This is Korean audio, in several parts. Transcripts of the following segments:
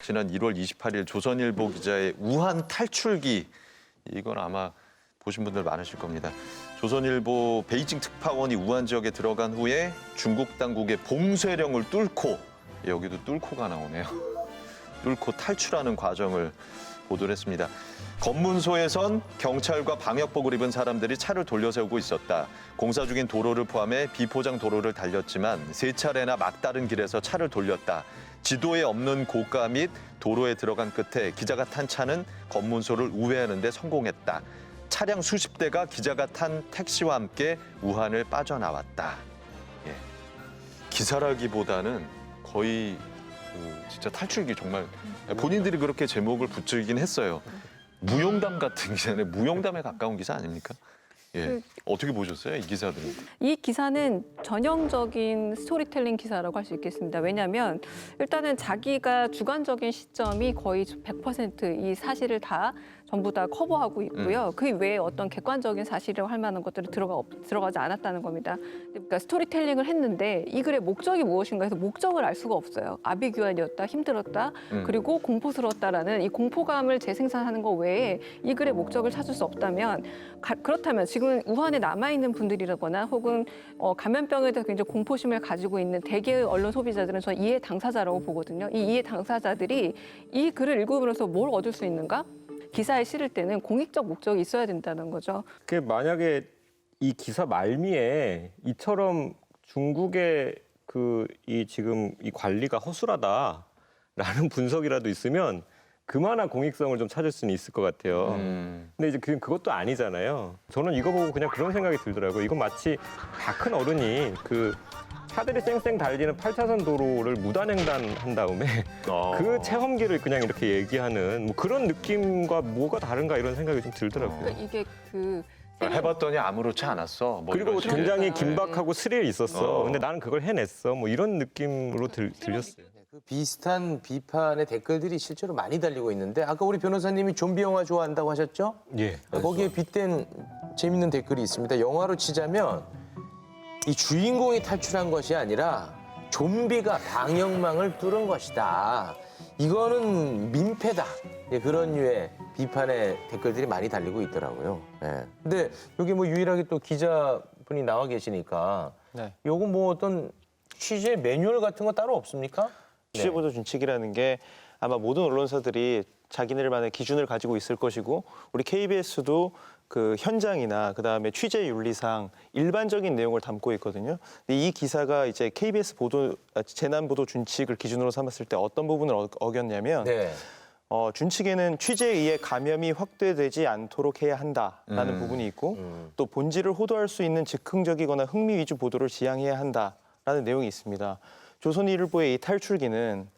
지난 1월 28일 조선일보 기자의 우한 탈출기 이건 아마 보신 분들 많으실 겁니다. 조선일보 베이징 특파원이 우한 지역에 들어간 후에 중국 당국의 봉쇄령을 뚫고 여기도 뚫고가 나오네요. 뚫고 탈출하는 과정을 보도를 했습니다. 검문소에선 경찰과 방역복을 입은 사람들이 차를 돌려세우고 있었다. 공사 중인 도로를 포함해 비포장 도로를 달렸지만 세 차례나 막다른 길에서 차를 돌렸다. 지도에 없는 고가 및 도로에 들어간 끝에 기자가 탄 차는 검문소를 우회하는 데 성공했다. 차량 수십 대가 기자가 탄 택시와 함께 우한을 빠져나왔다. 예. 기사라기보다는 거의 그 진짜 탈출기 정말 본인들이 그렇게 제목을 붙이긴 했어요. 무용담 같은 기사네. 무용담에 가까운 기사 아닙니까? 예. 그- 어떻게 보셨어요, 이 기사들은? 이 기사는 전형적인 스토리텔링 기사라고 할 수 있겠습니다. 왜냐하면 일단은 자기가 주관적인 시점이 거의 100%이 사실을 다 전부 다 커버하고 있고요. 그 외에 어떤 객관적인 사실이라고 할 만한 것들이 들어가 없- 들어가지 않았다는 겁니다. 그러니까 스토리텔링을 했는데 이 글의 목적이 무엇인가 해서 목적을 알 수가 없어요. 아비규환이었다, 힘들었다, 음. 그리고 공포스러웠다라는 이 공포감을 재생산하는 것 외에 이 글의 목적을 찾을 수 없다면 가- 그렇다면 지금 우한 에 남아 있는 분들이라거나 혹은 어, 감염병에 대해서 굉장히 공포심을 가지고 있는 대개의 언론 소비자들은 저는 이해 당사자라고 보거든요. 이 이해 당사자들이 이 글을 읽음으로써 뭘 얻을 수 있는가? 기사에 실을 때는 공익적 목적이 있어야 된다는 거죠. 그 만약에 이 기사 말미에 이처럼 중국의 그 이 지금 이 관리가 허술하다라는 분석이라도 있으면 그만한 공익성을 좀 찾을 수는 있을 것 같아요. 음. 근데 이제 그, 그것도 아니잖아요. 저는 이거 보고 그냥 그런 생각이 들더라고요. 이건 마치 다 큰 어른이 그 차들이 쌩쌩 달리는 8차선 도로를 무단횡단한 다음에 어. 그 체험기를 그냥 이렇게 얘기하는 뭐 그런 느낌과 뭐가 다른가 이런 생각이 좀 들더라고요. 그러니까 이게 그 해봤더니 아무렇지 않았어. 뭐 그리고 이런 식의. 굉장히 네. 긴박하고 스릴 있었어. 어. 근데 나는 그걸 해냈어. 뭐 이런 느낌으로 들, 들렸어요. 그 비슷한 비판의 댓글들이 실제로 많이 달리고 있는데 아까 우리 변호사님이 좀비 영화 좋아한다고 하셨죠? 예. 거기에 빗댄 재밌는 댓글이 있습니다. 영화로 치자면 이 주인공이 탈출한 것이 아니라 좀비가 방역망을 뚫은 것이다. 이거는 민폐다. 예, 그런 류의 비판의 댓글들이 많이 달리고 있더라고요. 예. 근데 여기 뭐 유일하게 또 기자분이 나와 계시니까 네. 요거 뭐 어떤 취재 매뉴얼 같은 거 따로 없습니까? 취재 보도 준칙이라는 게 아마 모든 언론사들이 자기네들만의 기준을 가지고 있을 것이고 우리 KBS도 그 현장이나 그다음에 취재 윤리상 일반적인 내용을 담고 있거든요. 근데 이 기사가 이제 KBS 보도 아, 재난 보도 준칙을 기준으로 삼았을 때 어떤 부분을 어- 어겼냐면 네. 어, 준칙에는 취재에 의해 감염이 확대되지 않도록 해야 한다라는 음. 부분이 있고 음. 또 본질을 호도할 수 있는 즉흥적이거나 흥미 위주 보도를 지향해야 한다라는 내용이 있습니다. 조선일보의 이 탈출기는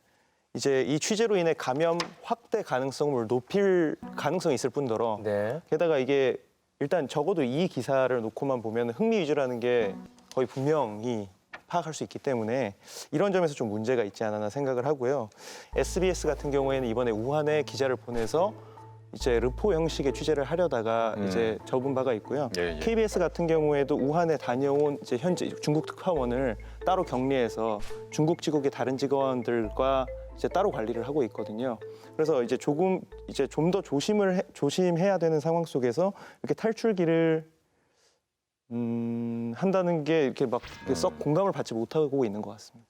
이제 이 취재로 인해 감염 확대 가능성을 높일 가능성이 있을 뿐더러 네. 게다가 이게 일단 적어도 이 기사를 놓고만 보면 흥미 위주라는 게 거의 분명히 파악할 수 있기 때문에 이런 점에서 좀 문제가 있지 않았나 생각을 하고요. SBS 같은 경우에는 이번에 우한에 기자를 보내서 이제 르포 형식의 취재를 하려다가 음. 이제 접은 바가 있고요. 예, 예. KBS 같은 경우에도 우한에 다녀온 이제 현재 중국 특파원을 따로 격리해서 중국 지국의 다른 직원들과 이제 따로 관리를 하고 있거든요. 그래서 이제 조금 이제 좀 더 조심을 해- 조심해야 되는 상황 속에서 이렇게 탈출기를 음, 한다는 게 이렇게 막 썩 공감을 받지 못하고 있는 것 같습니다.